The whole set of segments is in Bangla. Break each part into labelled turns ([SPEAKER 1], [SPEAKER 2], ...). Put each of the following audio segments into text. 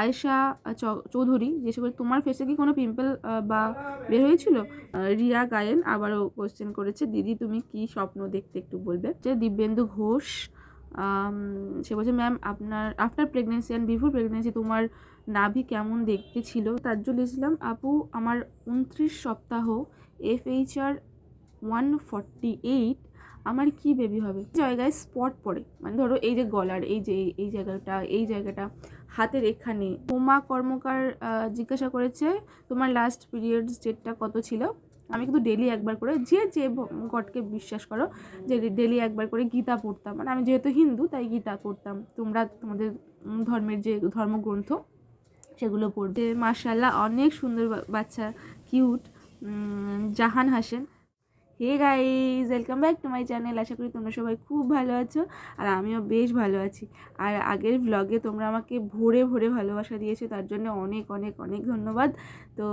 [SPEAKER 1] আয়েশা চৌধুরী, যে বলে তোমার ফেসে কি কোনো পিম্পল বা বের হয়েছিল? রিয়া গায়েন আবারও কোশ্চেন করেছে, দিদি, তুমি কি স্বপ্ন দেখতে একটু বলবে? যে দিব্যেন্দু ঘোষ সে বলছে ম্যাম আপনার after pregnancy and before pregnancy তোমার নাভি কেমন দেখতে ছিল? তাজ্জুল ইসলাম, আপু, আমার উনত্রিশ সপ্তাহ F H R one forty eight আমার কি বেবি হবে? জায়গায় স্পট পড়ে। মানে ধরো এই যে গলার, এই যে, এই জায়গাটা এই জায়গাটা। হাতের এখানে। উমা কর্মকার জিজ্ঞাসা করেছে, তোমার লাস্ট পিরিয়ড ডেটটা কত ছিল? আমি কিন্তু ডেলি একবার করে, যে যে গডকে বিশ্বাস করো, যে ডেলি একবার করে গীতা পড়তাম। মানে আমি যেহেতু হিন্দু, তাই গীতা পড়তাম। তোমরা তোমাদের ধর্মের যে ধর্মগ্রন্থ, সেগুলো পড়বে। মার্শাল্লাহ অনেক সুন্দর বাচ্চা cute Jahan Hasen. Hey guys welcome back to my channel আশা করি তোমরা সবাই খুব ভালো আছো আর আমিও বেশ ভালো আছি। আর আগের ব্লগে তোমরা আমাকে ভরে ভরে ভালোবাসা দিয়েছ, তার জন্য অনেক অনেক অনেক ধন্যবাদ। তো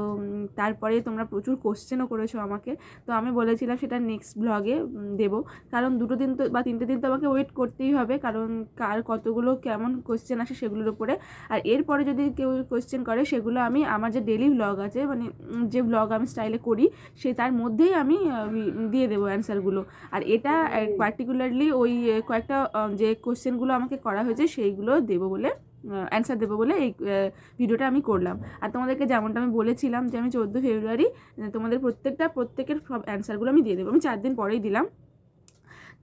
[SPEAKER 1] তারপরে তোমরা প্রচুর কোশ্চেনও করেছ আমাকে। তো আমি বলেছিলাম সেটা নেক্সট ব্লগে দেবো। কারণ দুটো দিন তো বা তিনটে দিন তো আমাকে ওয়েট করতেই হবে, কারণ কার কতগুলো কেমন কোশ্চেন আসে সেগুলোর উপরে। আর এরপরে যদি কেউ কোশ্চেন করে, সেগুলো আমি, আমার যে ডেলি ব্লগ আছে মানে যে ব্লগ আমি স্টাইলে করি, সে তার মধ্যেই আমি দিয়ে দেবো অ্যান্সারগুলো আর এটা পার্টিকুলারলি ওই কয়েকটা যে কোশ্চেনগুলো আমাকে করা হয়েছে সেইগুলো দেবো বলে অ্যান্সার দেবো বলে এই ভিডিওটা আমি করলাম। আর তোমাদেরকে যেমনটা আমি বলেছিলাম যে আমি চোদ্দ ফেব্রুয়ারি তোমাদের প্রত্যেকটা প্রত্যেকের সব অ্যান্সারগুলো আমি দিয়ে দেবো। আমি চার দিন পরেই দিলাম।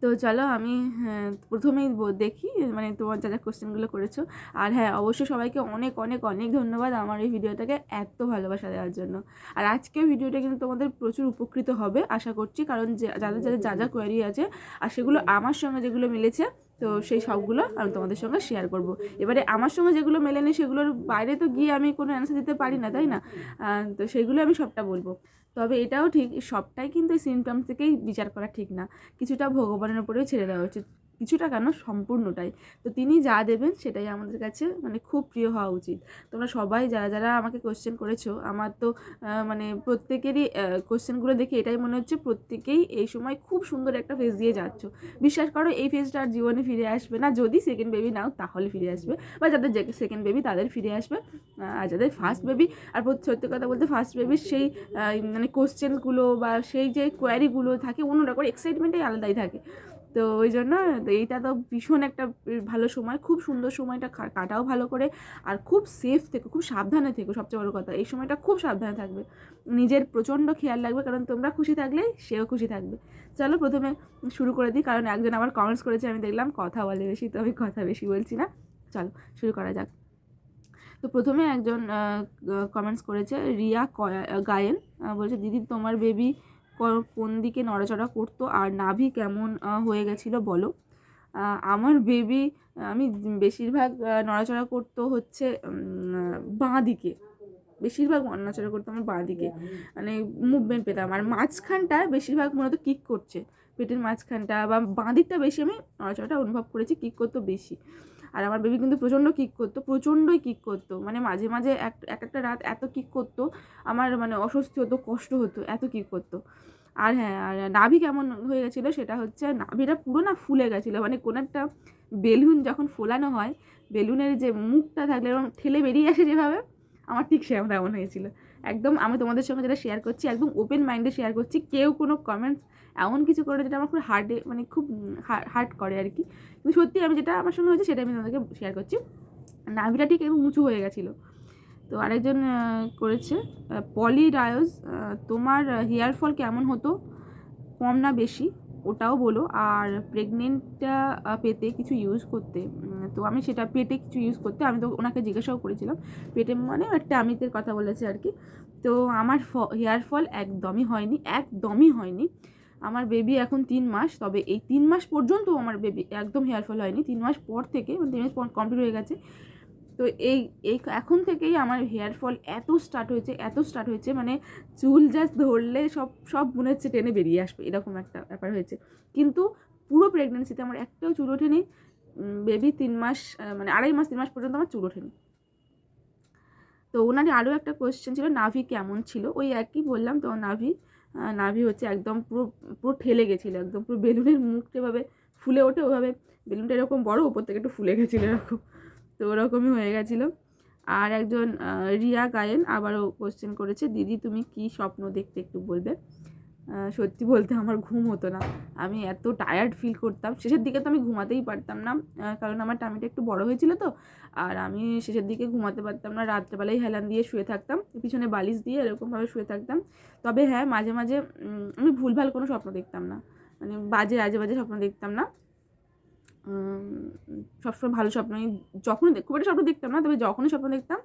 [SPEAKER 1] তো চলো আমি হ্যাঁ, প্রথমেই দেখি মানে তোমার যা যা কোশ্চেনগুলো করেছ। আর হ্যাঁ অবশ্যই সবাইকে অনেক অনেক অনেক ধন্যবাদ আমার এই ভিডিওটাকে এত ভালোবাসা দেওয়ার জন্য। আর আজকের ভিডিওটা কিন্তু তোমাদের প্রচুর উপকৃত হবে আশা করছি। কারণ যে যাদের যাদের যা যা কোয়ারি আছে আর সেগুলো আমার সঙ্গে যেগুলো মিলেছে তো সেই সবগুলো আমি তোমাদের সঙ্গে শেয়ার করব। এবারে আমার সঙ্গে যেগুলো মেলেনি, সেগুলোর বাইরে তো গিয়ে আমি কোনো অ্যান্সার দিতে পারি না, তাই না? তো সেগুলো আমি সবটা বলব। তবে এটাও ঠিক, সবটাই কিন্তু এই সিমটমস থেকেই বিচার করা ঠিক না। কিছুটা ভগবানের উপরেও ছেড়ে দেওয়া উচিত। কিছুটা কেন সম্পূর্ণটাই। তো তিনি যা দেবেন সেটাই আমাদের কাছে মানে খুব প্রিয় হওয়া উচিত। তোমরা সবাই যারা যারা আমাকে কোশ্চেন করেছ, আমার তো মানে প্রত্যেকেরই কোশ্চেনগুলো দেখে এটাই মনে হচ্ছে প্রত্যেকেই এই সময় খুব সুন্দর একটা ফেস দিয়ে যাচ্ছ। বিশ্বাস করো, এই ফেসটা আর জীবনে ফিরে আসবে না। যদি সেকেন্ড বেবি নাও, তাহলে ফিরে আসবে। বা যাদের সেকেন্ড বেবি তাদের ফিরে আসবে। আর যাদের ফার্স্ট বেবি আর সত্যি কথা বলতে ফার্স্ট বেবির সেই মানে কোশ্চেনগুলো বা সেই যে কোয়ারিগুলো থাকে, অন্যরকম এক্সাইটমেন্টই আলাদাই থাকে। তো ওই জন্য এইটা তো ভীষণ একটা ভালো সময়, খুব সুন্দর সময়টা কাটাও ভালো করে আর খুব সেফ থেকো, খুব সাবধানে থেকো সবচেয়ে বড় কথা, এই সময়টা খুব সাবধানে থাকবে। নিজের প্রচণ্ড খেয়াল রাখবে কারণ তোমরা খুশি থাকলে সেও খুশি থাকবে। চলো প্রথমে শুরু করে দিই, কারণ একজন আবার কমেন্টস করেছে, আমি দেখলাম কথা বলে বেশি, তো আমি কথা বেশি বলছি না। চলো শুরু করা যাক। তো প্রথমে একজন কমেন্টস করেছে, রিয়া গায়েন বলছে, দিদি, তোমার বেবি কোন দিকে নড়াচড়া করতো আর নাভি কেমন হয়ে গেছিল বলো। আমার বেবি আমি বেশিরভাগ নড়াচড়া করতো হচ্ছে বাঁ দিকে। বেশিরভাগ নড়াচড়া করতো আমার বাঁ দিকে। মানে মুভমেন্ট পেতাম। আর মাঝখানটা বেশিরভাগ মূলত কিক করছে। পেটের মাঝখানটা বা বাঁ দিকটা বেশি আমি নড়াচড়াটা অনুভব করেছি কিক করতো বেশি। আর আমার বেবি কিন্তু প্রচণ্ড কিক করতো, প্রচণ্ডই কিক করতো। মানে মাঝে মাঝে এক এক একটা রাত এত কিক করতো, আমার মানে অস্বস্তি হতো, কষ্ট হতো, এত কিক করতো। আর হ্যাঁ আর নাভি কেমন হয়ে গেছিল সেটা হচ্ছে, নাভিটা পুরো না ফুলে গেছিল। মানে কোনো একটা বেলুন যখন ফোলানো হয়, বেলুনের যে মুখটা থাকলে এরকম ঠেলে বেরিয়ে আসে যেভাবে, আমার ঠিক সেরকম তেমন হয়েছিল। একদম আমি তোমাদের সঙ্গে যেটা শেয়ার করছি, একদম ওপেন মাইন্ডে শেয়ার করছি, কেউ কোনো কমেন্টস এমন কিছু করে যেটা আমার খুব হার্ডে মানে খুব হার্ট করে আর কি। কিন্তু সত্যি আমি যেটা আমার সঙ্গে হয়েছে সেটা আমি তোমাদেরকে শেয়ার করছি। নাভিটা ঠিক একদম উঁচু হয়ে গেছিল। তো আরেকজন করেছে পলি ডায়োস তোমার হেয়ার ফল কেমন হতো? কম না বেশি? ওটাও বলো। আর প্রেগনেন্টটা পেতে কিছু ইউজ করতে তো আমি সেটা পেটে কিছু ইউজ করতে, আমি তো ওনাকে জিজ্ঞাসাও করেছিলাম। পেটে মানে টামিতের কথা বলেছে আর কি। তো আমার ফ হেয়ার ফল একদমই হয়নি একদমই হয়নি। আমার বেবি এখন তিন মাস, তবে এই তিন মাস পর্যন্ত আমার বেবি একদম হেয়ার ফল হয়নি। তিন মাস পর থেকে মানে তিন মাস কমপ্লিট হয়ে গেছে। তো এই এই এখন থেকেই আমার হেয়ার ফল এত স্টার্ট হয়েছে, এত স্টার্ট হয়েছে মানে চুল জাস্ট ধরলে সব সব মনে হচ্ছে টেনে বেরিয়ে আসবে, এরকম একটা ব্যাপার হয়েছে। কিন্তু পুরো প্রেগনেন্সিতে আমার একটাও চুল ওঠেনি বেবি তিন মাস মানে আড়াই মাস, তিন মাস পর্যন্ত আমার চুল ওঠেনি। তো ওনার আরও একটা কোয়েশ্চেন ছিল, নাভি কেমন ছিল? ওই একই বললাম তো, নাভি নাভি হচ্ছে একদম পুরো পুরো ঠেলে গেছিল, একদম পুরো বেলুনের মুখ যেভাবে ফুলে ওঠে, ওভাবে বেলুনটা এরকম বড়, ওপর থেকে একটু ফুলে গেছিল এরকম। তো ওরকমই হয়ে গেছিল। আর একজন রিয়া গায়েন আবারও কোশ্চেন করেছে, দিদি, তুমি কি স্বপ্ন দেখতে একটু বলবে? সত্যি বলতে আমার ঘুম হতো না। আমি এত টায়ার্ড ফিল করতাম। শেষের দিকে তো আমি ঘুমাতেই পারতাম না কারণ আমার টামিটা একটু বড় হয়েছিল তো। আর আমি শেষের দিকে ঘুমাতে পারতাম না রাত্রেবেলায় হেলান দিয়ে শুয়ে থাকতাম। পিছনে বালিশ দিয়ে এরকমভাবে শুয়ে থাকতাম। তবে হ্যাঁ মাঝে মাঝে আমি ভুলভাল কোনো স্বপ্ন দেখতাম না। মানে বাজে আজে বাজে স্বপ্ন দেখতাম না। সবসময় ভালো স্বপ্নই যখন খুব একটা স্বপ্ন দেখতাম না, তবে যখনই স্বপ্ন দেখতাম,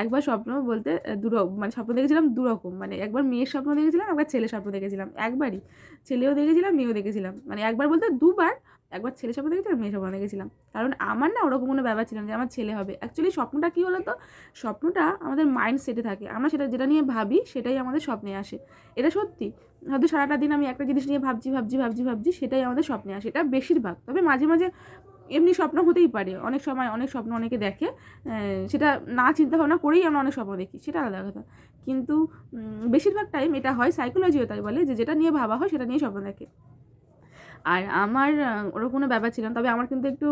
[SPEAKER 1] একবার স্বপ্ন বলতে দু মানে স্বপ্ন দেখেছিলাম দু রকম মানে একবার মেয়ের স্বপ্ন দেখেছিলাম একবার ছেলের স্বপ্ন দেখেছিলাম, একবারই। ছেলেও দেখেছিলাম, মেয়েও দেখেছিলাম মানে একবার বলতে দুবার, একবার ছেলে স্বপ্ন দেখেছিলাম মেয়ে স্বপ্ন দেখেছিলাম। কারণ আমার না ওরকম কোনো ব্যাপার ছিল না যে আমার ছেলে হবে। অ্যাকচুয়ালি স্বপ্নটা কী বলো তো স্বপ্নটা আমাদের মাইন্ড সেটে থাকে। আমরা সেটা, যেটা নিয়ে ভাবি, সেটাই আমাদের স্বপ্নে আসে। এটা সত্যি। হয়তো সারাটা দিন আমি একটা জিনিস নিয়ে ভাবছি ভাবছি ভাবছি ভাবছি, সেটাই আমাদের স্বপ্নে আসে। এটা বেশিরভাগ। তবে মাঝে মাঝে এমনি স্বপ্ন হতেই পারে। অনেক সময় অনেক স্বপ্ন অনেকে দেখে। সেটা না চিন্তা ভাবনা করেই আমরা অনেক স্বপ্ন দেখি, সেটা আলাদা কথা। কিন্তু বেশিরভাগ টাইম এটা হয় সাইকোলজিও তাই বলে যে যেটা নিয়ে ভাবা হয় সেটা নিয়ে স্বপ্ন দেখে। আর আমার ওরকম কোনো ব্যাপার ছিল তবে আমার কিন্তু একটু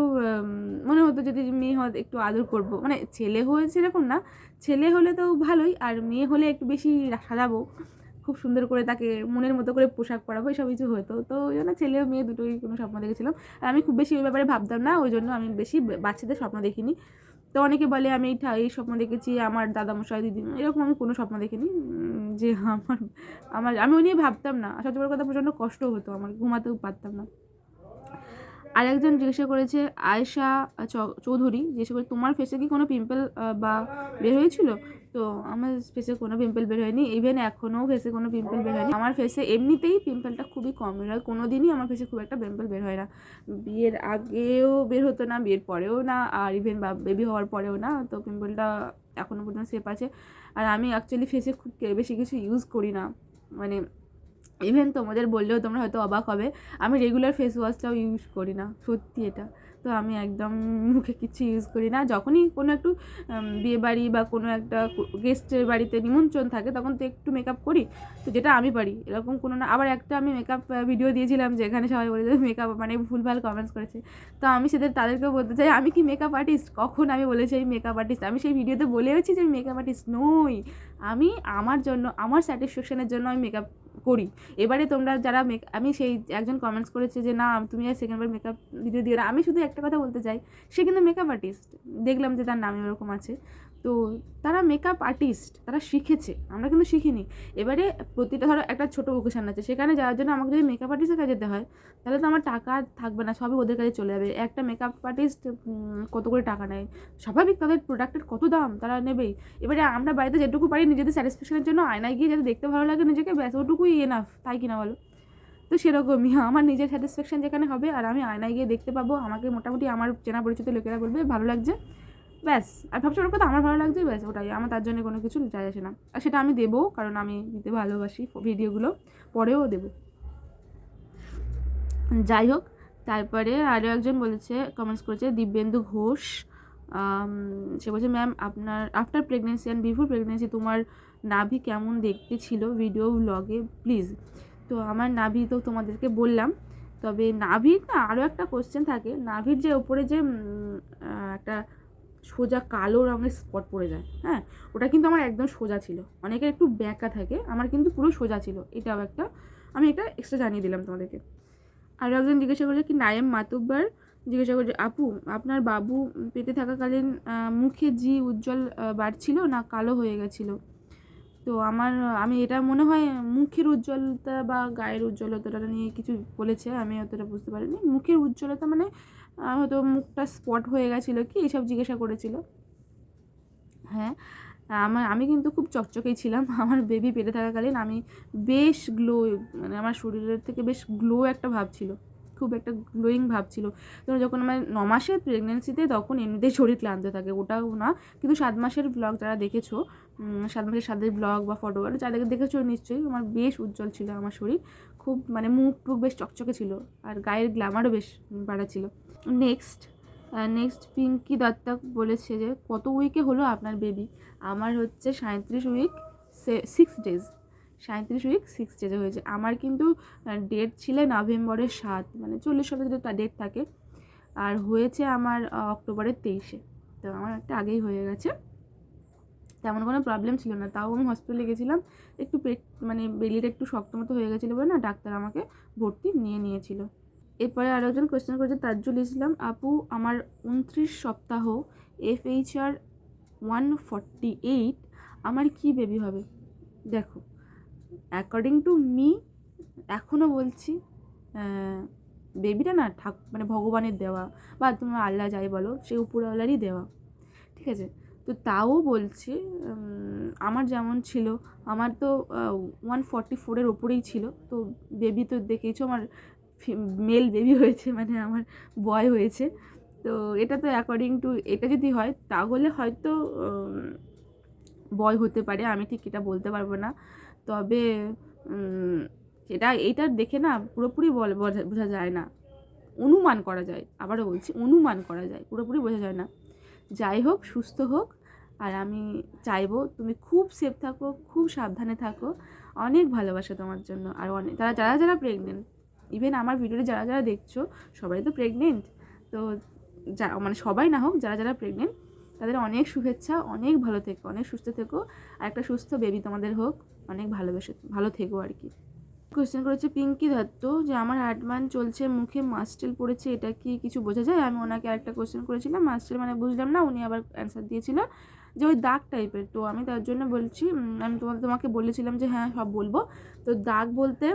[SPEAKER 1] মনে হতো যদি মেয়ে হয় একটু আদর করব। মানে ছেলে হয়েছে এরকম না। ছেলে হলে তো ভালোই, আর মেয়ে হলে একটু বেশি সাজাবো। খুব সুন্দর করে তাকে মনের মতো করে পোশাক পরাবো সব কিছু হতো। তো ওই জন্য ছেলে মেয়ে দুটোই কোনো স্বপ্ন দেখেছিলাম। আর আমি খুব বেশি ওই ব্যাপারে ভাবতাম না, ওই জন্য আমি বেশি বাচ্চাদের স্বপ্ন দেখিনি। তো অনেকে বলে আমি এই স্বপ্ন দেখেছি, আমার দাদামশাই, দিদি, এরকম আমি কোনো স্বপ্ন দেখিনি। যে আমার আমার, আমি ওই নিয়ে ভাবতাম না। সবচেয়ে বড় কথা, প্রচণ্ড কষ্ট হতো আমার, ঘুমাতেও পারতাম না। আর একজন জিজ্ঞাসা করেছে, আয়েশা চৌধুরী জিজ্ঞাসা করে তোমার ফেসে কি কোনো পিম্পল বা বের হয়েছিল? তো আমার ফেসে কোনো পিম্পল বের হয়নি ইভেন এখনও ফেসে কোনো পিম্পল বের হয়নি। আমার ফেসে এমনিতেই পিম্পলটা খুবই কম বের হয় কোনো দিনই আমার ফেসে খুব একটা পিম্পল বের হয় না। বিয়ের আগেও বের হতো না, বিয়ের পরেও না, আর ইভেন বা বেবি হওয়ার পরেও না, তো পিম্পলটা এখনও পর্যন্ত সেফ আছে। আর আমি অ্যাকচুয়ালি ফেসে খুব বেশি কিছু ইউজ করি না। মানে ইভেন তোমাদের বললেও তোমরা হয়তো অবাক হবে, আমি রেগুলার ফেস ওয়াশটাও ইউজ করি না, সত্যি এটা। তো আমি একদম মুখে কিছু ইউজ করি না। যখনই কোনো একটু বিয়ে বাড়ি বা কোনো একটা গেস্টের বাড়িতে নিমন্ত্রণ থাকে, তখন তো একটু মেকআপ করি। তো যেটা আমি পারি, এরকম কোনো না। আবার একটা আমি মেকআপ ভিডিও দিয়েছিলাম যেখানে সবাই বলে যে মেকআপ মানে ভুলভাল কমেন্টস করেছে। তো আমি সেদের, তাদেরকেও বলতে চাই, আমি কি মেকআপ আর্টিস্ট কখন আমি বলেছি আমি মেকআপ আর্টিস্ট আমি সেই ভিডিওতে বলেওছি যে আমি মেকআপ আর্টিস্ট নই। আমি আমার জন্য, আমার স্যাটিসফ্যাকশনের জন্য আমি মেকআপ করি। এবারে তোমরা যারা মেক আমি সেই একজন কমেন্টস করেছে যে, না, তুমি আর সেকেন্ডবার মেকআপ ভিডিও দিও না। আমি শুধু একটা কথা বলতে চাই, সে কিন্তু মেকআপ আর্টিস্ট দেখলাম যে তার নামে ওরকম আছে। তো তারা মেকআপ আর্টিস্ট তারা শিখেছে, আমরা কিন্তু শিখিনি। এবারে প্রতিটা ধরো একটা ছোটো ওকেশান আছে, সেখানে যাওয়ার জন্য আমাকে যদি মেকআপ আর্টিস্টের কাছে যেতে হয়, তাহলে তো আমার টাকা আর থাকবে না, সবই ওদের কাছে চলে যাবে। একটা মেকআপ আর্টিস্ট কত করে টাকা নেয়? স্বাভাবিক তাদের প্রোডাক্টের কত দাম তারা নেবেই। এবারে আমরা বাড়িতে যেটুকু পারি নিজেদের স্যাটিসফ্যাকশনের জন্য আয়নায় গিয়ে যাতে দেখতে ভালো লাগে নিজেকে, ব্যাস, ওটুকুই এনাফ তাই কিনা বলো? তো সেরকমই, আমার নিজের স্যাটিসফ্যাকশন যেখানে হবে আর আমি আয়নায় গিয়ে দেখতে পাবো, আমাকে মোটামুটি আমার চেনা পরিচিত লোকেরা বলবে, ভালো লাগছে। ব্যাস আর ভাবছি ওর কথা আমার ভালো লাগছে, ব্যাস ওটাই, আমার তার জন্য কোনো কিছু যায় আসে না। আর সেটা আমি দেবো, কারণ আমি দিতে ভালোবাসি ভিডিওগুলো, পরেও দেবো। যাই হোক, তারপরে আরও একজন বলেছে কমেন্টস করেছে, দিব্যেন্দু ঘোষ সে বলছে ম্যাম আপনার after pregnancy and before pregnancy তোমার নাভি কেমন দেখতে ছিল ভিডিও ব্লগে প্লিজ তো আমার নাভি তো তোমাদেরকে বললাম, তবে নাভির না আরও একটা কোশ্চেন থাকে। নাভির যে ওপরে যে একটা সোজা কালো রঙের স্পট পড়ে যায় হ্যাঁ? ওটা কিন্তু আমার একদম সোজা ছিল। অনেকের একটু ব্যাকা থাকে, আমার কিন্তু পুরো সোজা ছিল। এটাও একটা, আমি এটা এক্সট্রা জানিয়ে দিলাম তোমাদেরকে। আর একজন জিজ্ঞাসা করছে কি, নায়েম মাতুব্বার? জিজ্ঞাসা করছে আপু, আপনার বাবু পেটে থাকাকালীন মুখে জি উজ্জ্বল বাড়ছিল না কালো হয়ে গেছিল? তো আমার, আমি এটা মনে হয় মুখের উজ্জ্বলতা বা গায়ের উজ্জ্বলতাটা নিয়ে কিছু বলেছে, আমি অতটা বুঝতে পারিনি। মুখের উজ্জ্বলতা মানে হয়তো মুখটা স্পট হয়ে গেছিল কি, এইসব জিজ্ঞাসা করেছিল। হ্যাঁ আমার, আমি কিন্তু খুব চকচকেই ছিলাম। আমার বেবি পেটে থাকাকালীন আমি বেশ গ্লো মানে আমার শরীরের থেকে বেশ গ্লো একটা ভাব ছিল। খুব একটা গ্লোয়িং ভাব ছিল। তো যখন আমার ন মাসের প্রেগনেন্সিতে তখন এমনিতেই শরীর ক্লান্ত থাকে, ওটাও না। কিন্তু সাত মাসের ব্লগ যারা দেখেছ সাত মাসের সাদের ব্লগ বা ফটো যাদেরকে দেখেছ নিশ্চয়ই, আমার বেশ উজ্জ্বল ছিল আমার শরীর। খুব মানে মুখ টুক বেশ চকচকে ছিল। আর গায়ের গ্ল্যামারও বেশ বাড়া ছিল নেক্সট নেক্সট পিঙ্কি দত্তা বলেছে যে, কত উইকে হলো আপনার বেবি আমার হচ্ছে সাঁত্রিশ উইক সিক্স ডেজ সাঁত্রিশ উইক সিক্স ডেজে হয়েছে। আমার কিন্তু ডেট ছিল নভেম্বরের সাত মানে চল্লিশ যেটা ডেট থাকে। আর হয়েছে আমার অক্টোবরের তেইশে। তো আমার একটা আগেই হয়ে গেছে। তেমন কোনো প্রবলেম ছিল না। তাও আমি হসপিটালে গেছিলাম। একটু পেট মানে বেলিটা একটু শক্ত মতো হয়ে গেছিল বলে না, ডাক্তার আমাকে ভর্তি নিয়ে নিয়েছিল। এরপরে আরও একজন কোয়েশ্চেন করেছে, তাজ্জুল ইসলাম, আপু, আমার উনত্রিশ সপ্তাহ F H R one forty eight, আমার কি বেবি হবে? দেখো অ্যাকর্ডিং টু মি এখনও বলছি বেবিটা না ঠাক মানে ভগবানের দেওয়া বা তোমার আল্লাহ যাই বলো, সে উপরওয়ালারই দেওয়া, ঠিক আছে? তো তাও বলছি আমার যেমন ছিল, আমার তো ওয়ান ফর্টি ফোরের ওপরেই ছিল, তো বেবি তো দেখেইছো, আমার মেল বেবি হয়েছে মানে আমার বয় হয়েছে। তো এটা তো অ্যাকর্ডিং টু এটা যদি হয়, তাহলে হয়তো বয় হতে পারে, আমি ঠিক এটা বলতে পারব না। তবে এটা এইটা দেখে না পুরোপুরি বল বোঝা যায় না। অনুমান করা যায়, আবারও বলছি, অনুমান করা যায়, পুরোপুরি বোঝা যায় না। যাই হোক, সুস্থ হোক, আর আমি চাইব তুমি খুব সেফ থাকো, খুব সাবধানে থাকো। অনেক ভালোবাসা তোমার জন্য, আর অনেক তারা যারা যারা প্রেগনেন্ট ইভেন আমার ভিডিওতে যারা যারা দেখছ, সবাই তো প্রেগনেন্ট তো যা মানে সবাই না হোক, যারা যারা প্রেগনেন্ট তাদের অনেক শুভেচ্ছা, অনেক ভালো থেকো, অনেক সুস্থ থেকো। আর একটা সুস্থ বেবি তোমাদের হোক, অনেক ভালোবেসে, ভালো থেকো আর কি। কোয়েশ্চেন করেছে পিঙ্কি দত্ত যে, আমার আট মান চলছে, মুখে মাস্টেল পড়েছে, এটা কি কিছু বোঝা যায়? আমি ওনাকে আরেকটা কোয়েশ্চেন করেছিলাম মাস্টেল মানে বুঝলাম না, উনি আবার অ্যান্সার দিয়েছিল যে, ওই দাগ টাইপের তো আমি তার জন্য বলছি আমি তোমাকে বলেছিলাম যে হ্যাঁ সব বলব। তো দাগ বলতে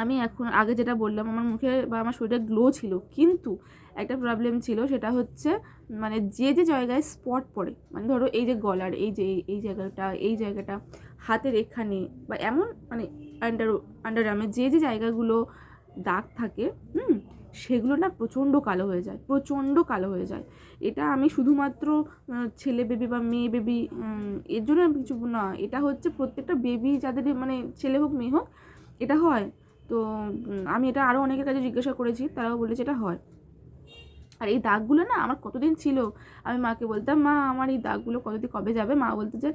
[SPEAKER 1] আমি এখন আগে যেটা বললাম, আমার মুখে বা আমার শরীরে গ্লো ছিল, কিন্তু একটা প্রবলেম ছিল, সেটা হচ্ছে মানে যে যে জায়গায় স্পট পড়ে মানে ধরো এই যে গলার, এই যে, এই জায়গাটা এই জায়গাটা, হাতের এখানে, বা এমন মানে আন্ডার আন্ডার আর্মে যে যে জায়গাগুলো দাগ থাকে, হুম, সেগুলো না প্রচণ্ড কালো হয়ে যায়, প্রচণ্ড কালো হয়ে যায়। এটা আমি শুধুমাত্র ছেলে বেবি বা মেয়ে বেবি এর জন্য কিছু না, এটা হচ্ছে প্রত্যেকটা বেবি যাদের মানে ছেলে হোক, মেয়ে হোক, এটা হয়। তো আমি এটা আরও অনেকের কাছে জিজ্ঞাসা করেছি, তারাও বলেছে এটা হয়। আর এই দাগগুলো না আমার কতদিন ছিল? আমি মাকে বলতাম, মা, আমার এই দাগগুলো কতদিন, কবে যাবে? মা বলতো যে,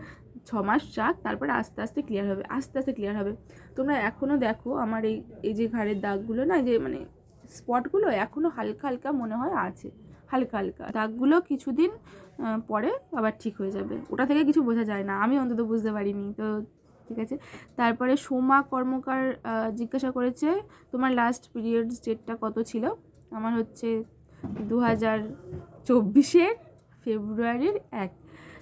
[SPEAKER 1] ছ মাস যাক, তারপরে আস্তে আস্তে ক্লিয়ার হবে, আস্তে আস্তে ক্লিয়ার হবে। তোমরা এখনও দেখো আমার এই এই যে ঘাড়ের দাগগুলো না যে মানে স্পটগুলো এখনও হালকা হালকা মনে হয় আছে, হালকা হালকা। দাগগুলো কিছুদিন পরে আবার ঠিক হয়ে যাবে। ওটা থেকে কিছু বোঝা যায় না, আমি অন্তত বুঝতে পারিনি। তো ঠিক আছে? তারপরে সোমা কর্মকার জিজ্ঞাসা করেছে, তোমার লাস্ট পিরিয়ড ডেটটা কত ছিল? আমার হচ্ছে দু হাজার চব্বিশের ফেব্রুয়ারির এক।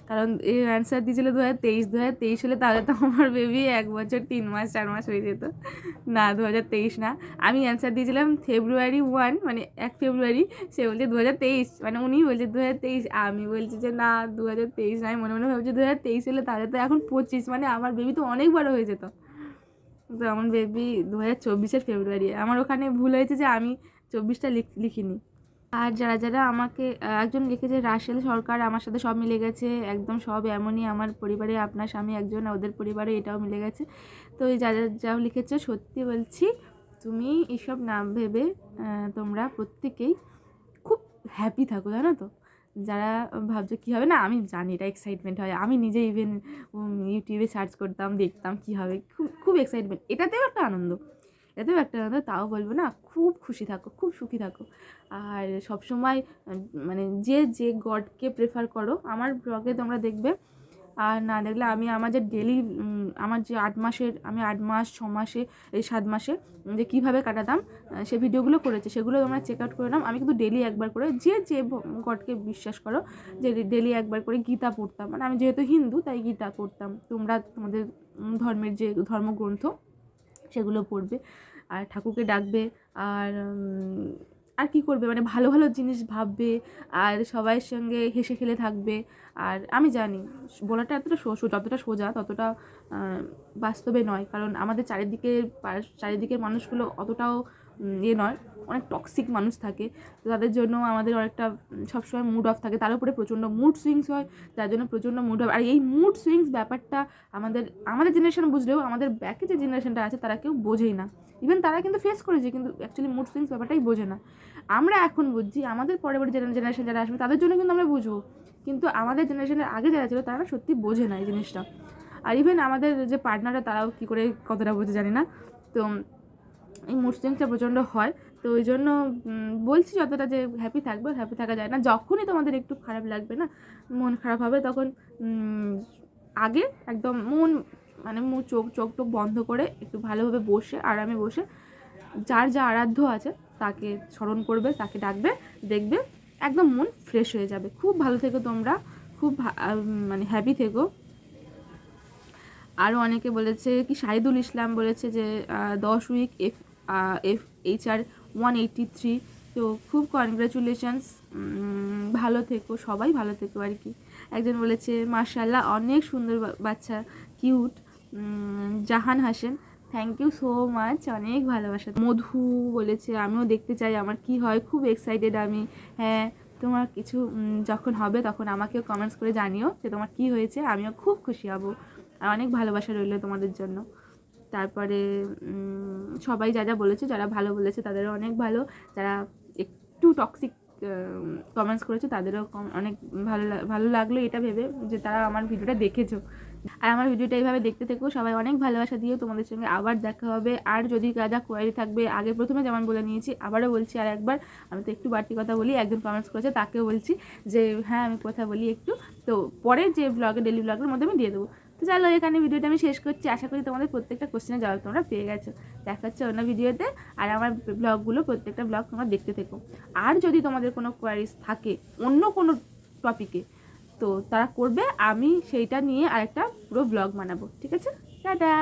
[SPEAKER 1] কারণ এই অ্যান্সার দিয়েছিল দু হাজার তেইশ দু হাজার তেইশ হলে তাহলে তো আমার বেবি এক বছর, তিন মাস, চার মাস হয়ে যেত। না দু হাজার তেইশ না। আমি অ্যান্সার দিয়েছিলাম ফেব্রুয়ারি ওয়ান মানে এক ফেব্রুয়ারি সে বলছে দু হাজার তেইশ। মানে উনি বলছে দু হাজার তেইশ, আমি বলছি যে না দু হাজার তেইশ না। আমি মনে মনে ভাবছি দু হাজার তেইশ হলে তাহলে তো এখন পঁচিশ মানে আমার বেবি তো অনেক বড় হয়ে যেত। তো আমার বেবি দু হাজার চব্বিশের ফেব্রুয়ারি আমার ওখানে ভুল হয়েছে যে আমি চব্বিশটা লিখ- লিখিনি। আর যারা যারা আমাকে একজন লিখেছে রাশেল সরকার আমার সাথে সব মিলে গেছে, একদম সব এমনই আমার পরিবারে আপনার স্বামী একজন ওদের পরিবারে এটাও মিলে গেছে। তো এই যা, যা- যাও লিখেছে সত্যি বলছি, তুমি এসব না ভেবে তোমরা প্রত্যেকেই খুব হ্যাপি থাকো, জানো তো? যারা ভাবছ কী হবে না, আমি জানি এটা এক্সাইটমেন্ট হয়। আমি নিজে ইভেন ইউটিউবে সার্চ করতাম, দেখতাম কী হবে, খুব খুব এক্সাইটমেন্ট এটাতেও একটা আনন্দ। এটাতেও একটা আনন্দ তাও বলব না, খুব খুশি থাকো, খুব সুখী থাকো। আর সবসময় মানে যে যে গডকে প্রেফার করো, আমার ব্লগে তোমরা দেখবে। আর না দেখলে আমি আমার যে ডেলি আমার যে আট মাসের, আমি আট মাস, ছ মাসে, এই সাত মাসে, যে কীভাবে কাটাতাম সে ভিডিওগুলো করেছে, সেগুলো তোমরা চেক আউট করে নাও। আমি কিন্তু ডেলি একবার করে যে যে গডকে বিশ্বাস করো, যে ডেলি একবার করে গীতা পড়তাম। মানে আমি যেহেতু হিন্দু, তাই গীতা পড়তাম। তোমরা তোমাদের ধর্মের যে ধর্মগ্রন্থ সেগুলো পড়বে। আর ঠাকুরকে ডাকবে আর আর কি করবে? মানে ভালো ভালো জিনিস ভাববে আর সবাইয়ের সঙ্গে হেসে খেলে থাকবে। আর আমি জানি, বলাটা এতটা যতটা সোজা ততটা বাস্তবে নয়। কারণ আমাদের চারিদিকে চারিদিকের মানুষগুলো অতটাও ইয়ে নয়, অনেক টক্সিক মানুষ থাকে। তাদের জন্য আমাদের অনেকটা সবসময় মুড অফ থাকে। তার উপরে প্রচণ্ড মুড সুইংস হয় যার জন্য প্রচণ্ড মুড অফ আর এই মুড সুইংস ব্যাপারটা আমাদের আমাদের জেনারেশন বুঝলেও, আমাদের ব্যাকে যে জেনারেশনটা আছে, তারা কেউ বোঝেই না। ইভেন তারা কিন্তু ফেস করেছে, কিন্তু অ্যাকচুয়ালি মুড সুইংস ব্যাপারটাই বোঝে না। আমরা এখন বুঝছি, আমাদের পরবর্তী জেনারেশন যারা আসবে, তাদের জন্য কিন্তু আমরা বুঝব। কিন্তু আমাদের জেনারেশনের আগে যারা ছিল, তারা সত্যি বোঝে না এই জিনিসটা। আর ইভেন আমাদের যে পার্টনাররা তারাও কী করে, কতটা বোঝে জানি না। তো এই মুড সুইংসটা প্রচণ্ড হয়। তো ওই জন্য বলছি যতটা যে হ্যাপি থাকবে হ্যাপি থাকা যায় না। যখনই তোমাদের একটু খারাপ লাগবে না, মন খারাপ হবে, তখন আগে একদম মন মানে মু, চোখ চোখ টোক বন্ধ করে একটু ভালোভাবে বসে, আরামে বসে, যার যা আরাধ্য আছে, তাকে স্মরণ করবে, তাকে ডাকবে, দেখবে, একদম মন ফ্রেশ হয়ে যাবে। খুব ভালো থেকো তোমরা, খুব মানে হ্যাপি থেকো। আরও অনেকে বলেছে কি শাহিদুল ইসলাম বলেছে যে দশ week F F H R one eighty three তো খুব কনগ্রাচুলেশনস ভালো থেকো, সবাই ভালো থেকো আর কি। একজন বলেছে মার্শাল্লাহ অনেক সুন্দর বাচ্চা cute Jahan Hasen. Thank you so much অনেক ভালোবাসা। মধু বলেছে, আমিও দেখতে চাই, আমার কি হয়, খুব এক্সাইটেড আমি। হ্যাঁ তোমার কিছু যখন হবে তখন আমাকেও কমেন্টস করে জানিও যে তোমার কি হয়েছে, আমিও খুব খুশি হব। আর অনেক ভালোবাসা রইল তোমাদের জন্য। তারপরে সবাই যা যা বলেছে, যারা ভালো বলেছে তাদেরও অনেক ভালো। যারা একটু টক্সিক কমেন্টস করেছে তাদেরও অনেক ভালো ভালো লাগল এটা ভেবে যে তারা আমার ভিডিওটা দেখেছ। আর আমার ভিডিওটা এইভাবে দেখতে থেকো, সবাই অনেক ভালোবাসা দিও। তোমাদের সঙ্গে আবার দেখা হবে। আর যদি যা কোয়ারি থাকবে, আগে প্রথমে যেমন বলে নিয়েছি, আবারও বলছি আর একবার, আমি তো একটু বাড়তি কথা বলি, একজন কমেন্টস করেছে তাকেও বলছি যে হ্যাঁ আমি কথা বলি একটু। তো পরে যে ব্লগে ডেলি ব্লগের মধ্যে আমি দিয়ে দেবো। চলো এখানে ভিডিওটা আমি শেষ করছি। আশা করি তোমাদের প্রত্যেকটা কোশ্চেনের জবাব তোমরা পেয়ে গেছো। দেখা হচ্ছে অন্য ভিডিওতে আর আমার ব্লগগুলো প্রত্যেকটা ব্লগ তোমরা দেখতে থেকো। আর যদি তোমাদের কোনো কোয়ারিজ থাকে অন্য কোনো টপিকে তো তারা করবে। আমি সেইটা নিয়ে আরেকটা পুরো ব্লগ বানাবো। ঠিক আছে? টাটা!